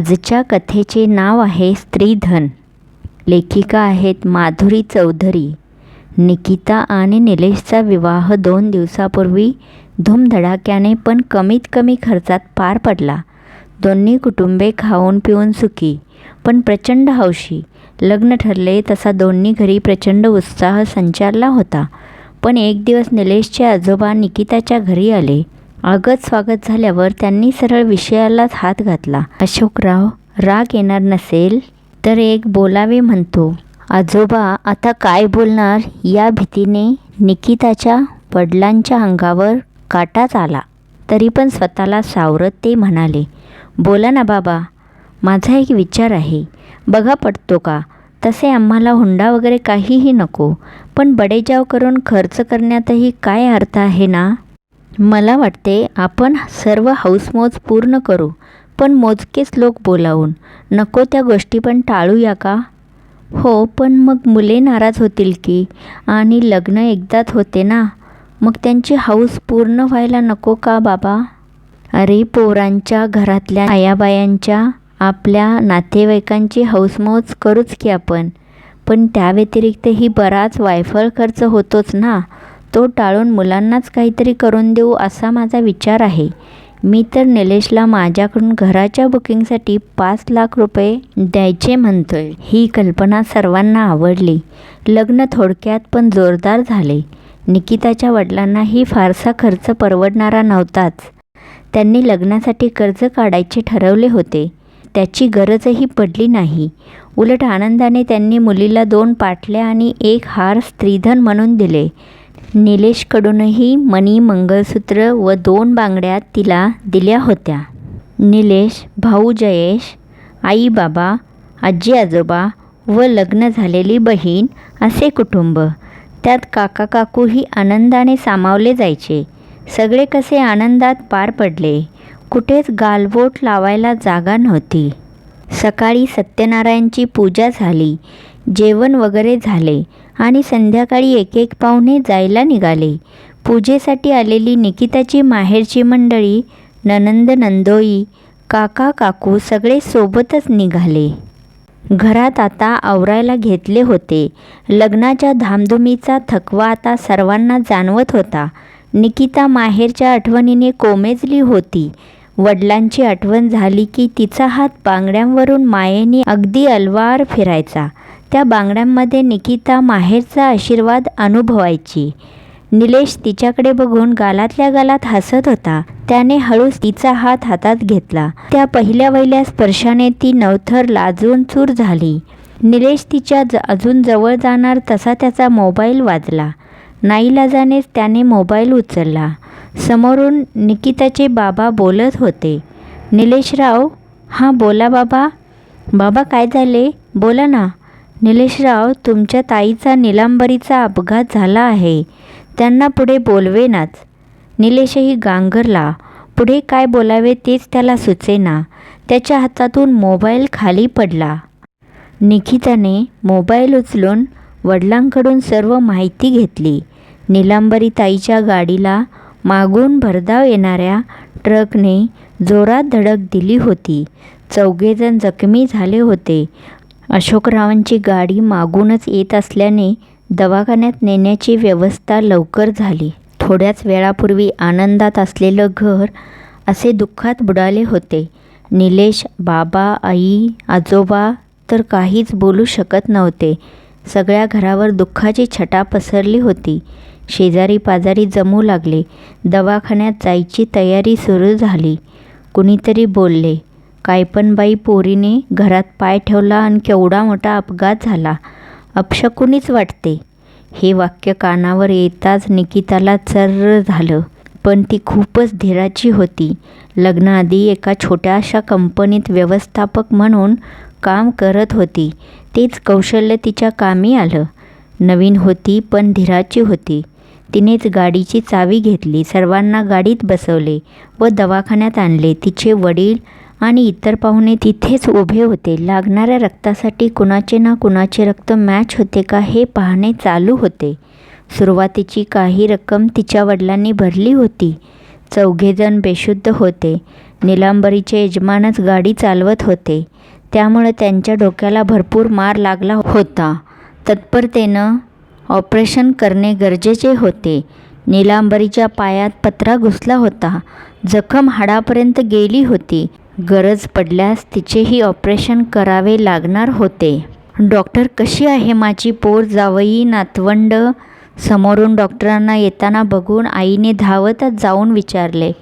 आजच्या कथेचे नाव आहे स्त्रीधन. लेखिका आहेत माधुरी चौधरी. निकिता आणि निलेशचा विवाह दोन दिवसापूर्वी धूमधडाक्याने पण कमीत कमी खर्चात पार पडला. दोन्ही कुटुंबे खाऊन पिऊन सुखी पण प्रचंड हौशी. लग्न ठरले तसा दोन्ही घरी प्रचंड उत्साह संचारला होता. पण एक दिवस निलेशचे आजोबा निकिताच्या घरी आले. आगत स्वागत झाल्यावर त्यांनी सरळ विषयालाच हात घातला. अशोकराव राग येणार नसेल तर एक बोलावे म्हणतो. आजोबा आता काय बोलणार? या भीतीने निकिताच्या वडिलांच्या अंगावर काटाच आला. तरी पण स्वतःला सावरत ते म्हणाले बोला ना बाबा माझा एक विचार आहे. बघा पडतो का? तसे आम्हाला हुंडा वगैरे काहीही नको. पण बडेजाव करून खर्च करण्यातही काय अर्थ आहे ना? मला वाटते आपण सर्व हौसमौज पूर्ण करू पण मोजकेच लोक बोलावून नको त्या गोष्टी पण टाळूया का? हो पण मग मुले नाराज होतील की? आणि लग्न एकदाच होते ना? मग त्यांची हौस पूर्ण व्हायला नको का बाबा? अरे पोरांच्या घरातल्या आयाबायांच्या आपल्या नातेवाईकांची हौसमौज करूच की आपण. पण त्या व्यतिरिक्तही बराच वायफळ खर्च होतोच ना? तो टाळून मुलांनाच काहीतरी करून देऊ असा माझा विचार आहे. मी तर निलेशला माझ्याकडून घराच्या बुकिंगसाठी पाच लाख रुपये द्यायचे म्हणतोय ही कल्पना सर्वांना आवडली. लग्न थोडक्यात पण जोरदार झाले. निकिताच्या वडिलांनाही फारसा खर्च परवडणारा नव्हताच. त्यांनी लग्नासाठी कर्ज काढायचे ठरवले होते. त्याची गरजही पडली नाही. उलट आनंदाने त्यांनी मुलीला दोन पाटल्या आणि एक हार स्त्रीधन म्हणून दिले. निलेशकडूनही मणी मंगळसूत्र व दोन बांगड्या तिला दिल्या होत्या. निलेश भाऊ जयेश आई बाबा आजी आजोबा व लग्न झालेली बहीण असे कुटुंब. त्यात काका काकूही आनंदाने सामावले जायचे. सगळे कसे आनंदात पार पडले. कुठेच गालबोट लावायला जागा नव्हती. सकाळी सत्यनारायणची पूजा झाली. जेवण वगैरे झाले आणि संध्याकाळी एक एक पाहुणे जायला निघाले. पूजेसाठी आलेली निकिताची माहेरची मंडळी ननंद नंदोई काका काकू सगळे सोबतच निघाले. घरात आता आवरायला घेतले होते. लग्नाच्या धामधुमीचा थकवा आता सर्वांना जाणवत होता. निकिता माहेरच्या आठवणीने कोमेजली होती. वडिलांची आठवण झाली की तिचा हात बांगड्यांवरून मायेने अगदी अलवार फिरायचा. त्या बांगड्यांमध्ये निकिता माहेरचा आशीर्वाद अनुभवायची. निलेश तिच्याकडे बघून गालातल्या गालात हसत होता. त्याने हळूच तिचा हात हातात घेतला. त्या पहिल्या वहिल्या स्पर्शाने ती नवथर लाजून चूर झाली. निलेश तिच्या ज अजून जवळ जाणार तसा त्याचा मोबाईल वाजला. नाईलाजानेच त्याने मोबाईल उचलला. समोरून निकिताचे बाबा बोलत होते. निलेशराव हां बोला बाबा. बाबा काय झाले? बोला ना. निलेशराव तुमच्या ताईचा निलांबरीचा अपघात झाला आहे. त्यांना पुढे बोलवेनाच निलेशही गांगरला. पुढे काय बोलावे तेच त्याला सुचेना. त्याच्या हातातून मोबाईल खाली पडला. निकिताने मोबाईल उचलून वडिलांकडून सर्व माहिती घेतली. निलांबरी ताईच्या गाडीला मागून भरधाव येणाऱ्या ट्रकने जोरात धडक दिली होती. चौघेजण जखमी झाले होते. अशोकरावांची गाडी मागूनच येत असल्याने दवाखान्यात नेण्याची व्यवस्था लवकर झाली. थोड्याच वेळापूर्वी आनंदात असलेलं घर असे दुःखात बुडाले होते. निलेश बाबा आई आजोबा तर काहीच बोलू शकत नव्हते. सगळ्या घरावर दुःखाची छटा पसरली होती. शेजारी पाजारी जमू लागले. दवाखान्यात जायची तयारी सुरू झाली. कुणीतरी बोलले काय पण बाई पोरीने घरात पाय ठेवला आणि केवढा मोठा अपघात झाला. अपशकुनीच वाटते. हे वाक्य कानावर येताच निकिताला चर्र झालं. पण ती खूपच धीराची होती. लग्नाआधी एका छोट्याशा कंपनीत व्यवस्थापक म्हणून काम करत होती. तेच कौशल्य तिच्या कामी आलं. नवीन होती पण धीराची होती. तिनेच गाडीची चावी घेतली सर्वांना गाडीत बसवले व दवाखान्यात आणले. तिचे वडील आणि इतर पाहुणे तिथेच उभे होते. लागणाऱ्या रक्तासाठी कुणाचे ना कुणाचे रक्त मॅच होते का हे पाहणे चालू होते. सुरुवातीची काही रक्कम तिच्या वडिलांनी भरली होती. चौघेजण बेशुद्ध होते. निलांबरीचे यजमानच गाडी चालवत होते. त्यामुळे त्यांच्या डोक्याला भरपूर मार लागला होता. तत्परतेनं ऑपरेशन करणे गरजेचे होते. निलांबरीच्या पायात पत्रा घुसला होता. जखम हाडापर्यंत गेली होती. गरज पडल्यास तिचेही ऑपरेशन करावे लागणार होते. डॉक्टर कशी आहे माझी पोर जावई नातवंड? समोरून डॉक्टरांना येताना बघून आईने धावतच जाऊन विचारले.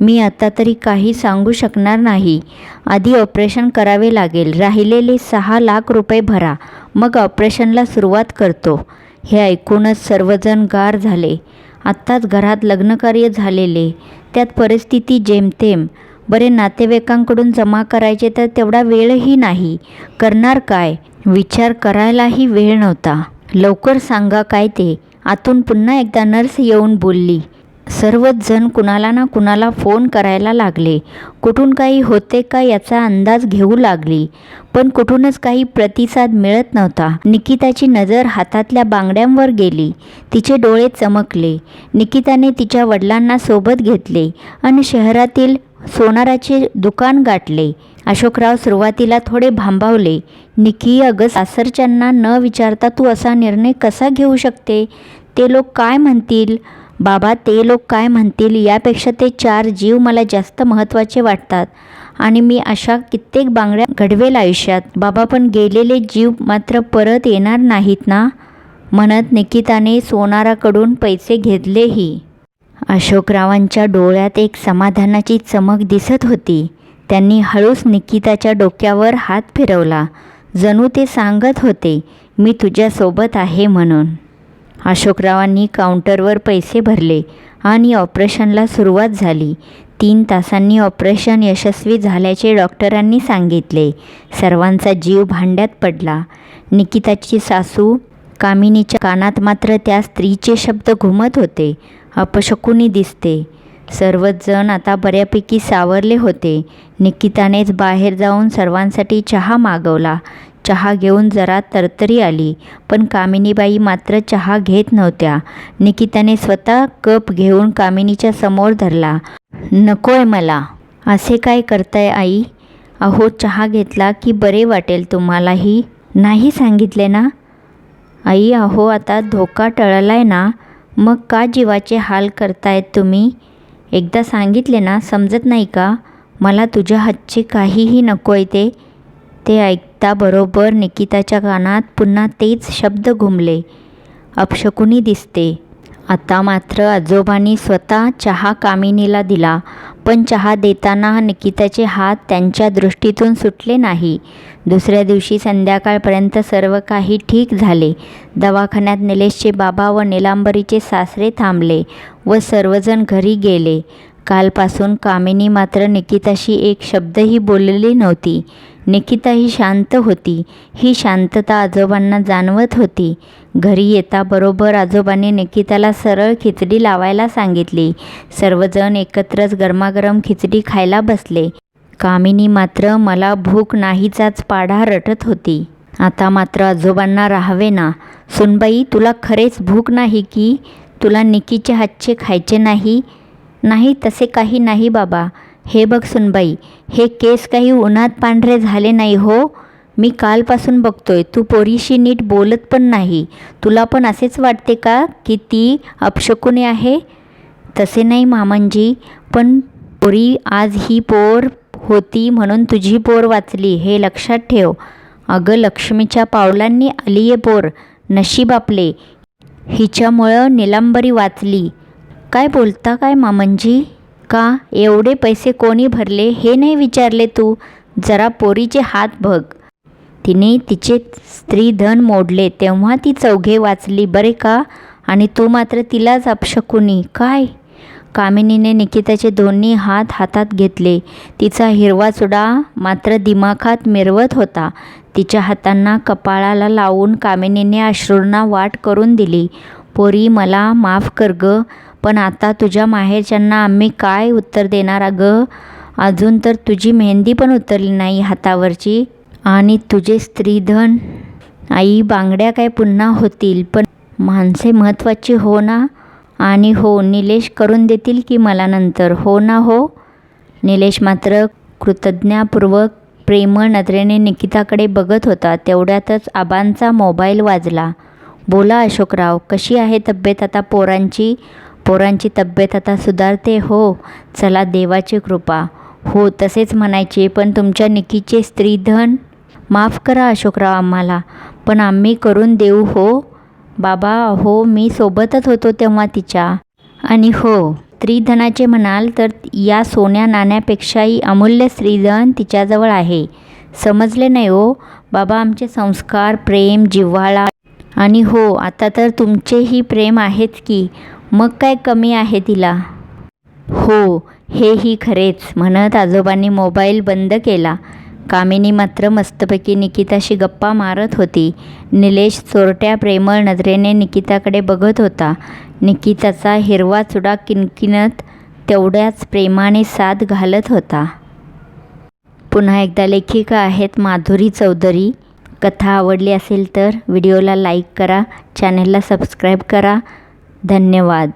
मी आता तरी काही सांगू शकणार नाही. आधी ऑपरेशन करावे लागेल. राहिलेले सहा लाख रुपये भरा. मग ऑपरेशनला सुरुवात करतो. हे ऐकूनच सर्वजण गार झाले. आत्ताच घरात लग्नकार्य झालेले. त्यात परिस्थिती जेमतेम. बरे नातेवाईकांकडून जमा करायचे तर तेवढा वेळही नाही. करणार काय? विचार करायलाही वेळ नव्हता. लवकर सांगा काय ते? आतून पुन्हा एकदा नर्स येऊन बोलली. सर्वच जण कुणाला ना कुणाला फोन करायला लागले. कुठून काही होते का याचा अंदाज घेऊ लागली. पण कुठूनच काही प्रतिसाद मिळत नव्हता. निकिताची नजर हातातल्या बांगड्यांवर गेली. तिचे डोळे चमकले. निकिताने तिच्या वडिलांना सोबत घेतले आणि शहरातील सोनाराचे दुकान गाठले. अशोकराव सुरुवातीला थोडे भांबावले. निकी अगं सासरच्यांना न विचारता तू असा निर्णय कसा घेऊ शकते? ते लोक काय म्हणतील? बाबा ते लोक काय म्हणतील यापेक्षा ते चार जीव मला जास्त महत्त्वाचे वाटतात आणि मी अशा कित्येक बांगड्या घडवेल आयुष्यात. बाबा पण गेलेले जीव मात्र परत येणार नाहीत ना? म्हणत निकिताने सोनाराकडून पैसे घेतलेही. अशोकरावांच्या डोळ्यात एक समाधानाची चमक दिसत होती. त्यांनी हळूच निकिताच्या डोक्यावर हात फिरवला. जणू ते सांगत होते मी तुझ्यासोबत आहे म्हणून. अशोकरावांनी काउंटरवर पैसे भरले आणि ऑपरेशनला सुरुवात झाली. तीन तासांनी ऑपरेशन यशस्वी झाल्याचे डॉक्टरांनी सांगितले. सर्वांचा जीव भांड्यात पडला. निकिताची सासू कामिनीच्या कानात मात्र त्या स्त्रीचे शब्द घुमत होते. अपशकुनी दिसते. सर्वच जण आता बऱ्यापैकी सावरले होते. निकितानेच बाहेर जाऊन सर्वांसाठी चहा मागवला. चहा घेऊन जरा तरतरी आली. पण कामिनीबाई मात्र चहा घेत नव्हत्या. निकिताने स्वतः कप घेऊन कामिनीच्या समोर धरला. नकोय मला. असे काय करताय आई? अहो चहा घेतला की बरे वाटेल तुम्हालाही. नाही सांगितले ना? आई अहो आता धोका टळलाय ना. मग का जीवाचे हाल करतायत तुम्ही? एकदा सांगितले ना समजत नाही का? मला तुझ्या हातचे काहीही नको आहे ते. ते ऐकता बरोबर निकिताच्या कानात पुन्हा तेच शब्द घुमले. अपशकुनी दिसते. आता मात्र आजोबांनी स्वतः चहा कामिनीला दिला पण चहा देताना निकिताचे हात त्यांच्या दृष्टीतून सुटले नाही. दुसऱ्या दिवशी संध्याकाळपर्यंत सर्व काही ठीक झाले. दवाखान्यात निलेशचे बाबा व निलांबरीचे सासरे थांबले व सर्वजण घरी गेले. कालपासून कामिनी मात्र निकिताशी एक शब्दही बोललेली नव्हती. निकिता ही शांत होती. ही शांतता आजोबांना जाणवत होती. घरी येता बरोबर आजोबांनी निकिताला सरळ खिचडी लावायला सांगितली. सर्वजण एकत्रच गरमागरम खिचडी खायला बसले. कामिनी मात्र मला भूक नाहीचाच पाढा रटत होती. आता मात्र आजोबांना राहावे ना सुनबाई तुला खरेच भूक नाही की? तुला निकीचे हातचे खायचे नाही? नाही तसे काही नाही बाबा. हे बघ सुनबाई हे केस काही उन्हात पांढरे झाले नाही हो. मी कालपासून बघतोय तू पोरीशी नीट बोलत पण नाही. तुला पण असेच वाटते का की ती अपशकुने आहे? तसे नाही मामनजी पण पोरी आज ही पोर होती म्हणून तुझी पोर वाचली हे लक्षात ठेव. अगं लक्ष्मीच्या पावलांनी आली आहे पोर नशीब आपले. हिच्यामुळं निलांबरी वाचली. काय बोलता काय मामनजी? का एवढे पैसे कोणी भरले हे नाही विचारले तू? जरा पोरीचे हात बघ. तिने तिचे स्त्रीधन मोडले तेव्हा ती चौघे वाचली बरे का? आणि तू मात्र तिलाच अपशकुनी काय? कामिनीने निकिताचे दोन्ही हात हातात घेतले. तिचा हिरवा चुडा मात्र दिमाखात मिरवत होता. तिच्या हातांना कपाळाला लावून कामिनीने अश्रूंना वाट करून दिली. पोरी मला माफ कर ग. पण आता तुझ्या माहेरच्यांना आम्ही काय उत्तर देणार? अगं अजून तर तुझी मेहंदी पण उतरली नाही हातावरची. आणि तुझे स्त्रीधन आई बांगड्या काय पुन्हा होतील? पण माणसे महत्त्वाची हो ना? आणि हो निलेश करून देतील की मला नंतर? हो ना हो? निलेश मात्र कृतज्ञापूर्वक प्रेमळ नजरेने निकिताकडे बघत होता. तेवढ्यातच आबांचा मोबाईल वाजला. बोला अशोकराव कशी आहे तब्येत आता पोरांची? पोरांची तब्येत आता सुधारते हो. चला देवाची कृपा. हो तसेच म्हणायचे पण तुमच्या निकीचे स्त्रीधन माफ करा अशोकराव आम्हाला. पण आम्ही करून देऊ हो. बाबा हो मी सोबतच होतो तेव्हा तिच्या. आणि हो स्त्रीधनाचे म्हणाल तर या सोन्या नाण्यापेक्षाही अमूल्य स्त्रीधन तिच्याजवळ आहे. समजले नाही हो. बाबा आमचे संस्कार प्रेम जिव्हाळा आणि हो आता तर तुमचेही प्रेम आहेच की. मग काय कमी आहे तिला? हो हेही खरेच म्हणत आजोबांनी मोबाईल बंद केला. कामिनी मात्र मस्तपैकी निकिताशी गप्पा मारत होती. निलेश चोरट्या प्रेमळ नजरेने निकिताकडे बघत होता. निकिताचा हिरवा चुडा किनकिनत तेवढ्याच प्रेमाने साथ घालत होता. पुन्हा एकदा लेखिका आहेत माधुरी चौधरी. कथा आवडली असेल तर व्हिडिओला लाईक करा चॅनलला सबस्क्राईब करा. धन्यवाद.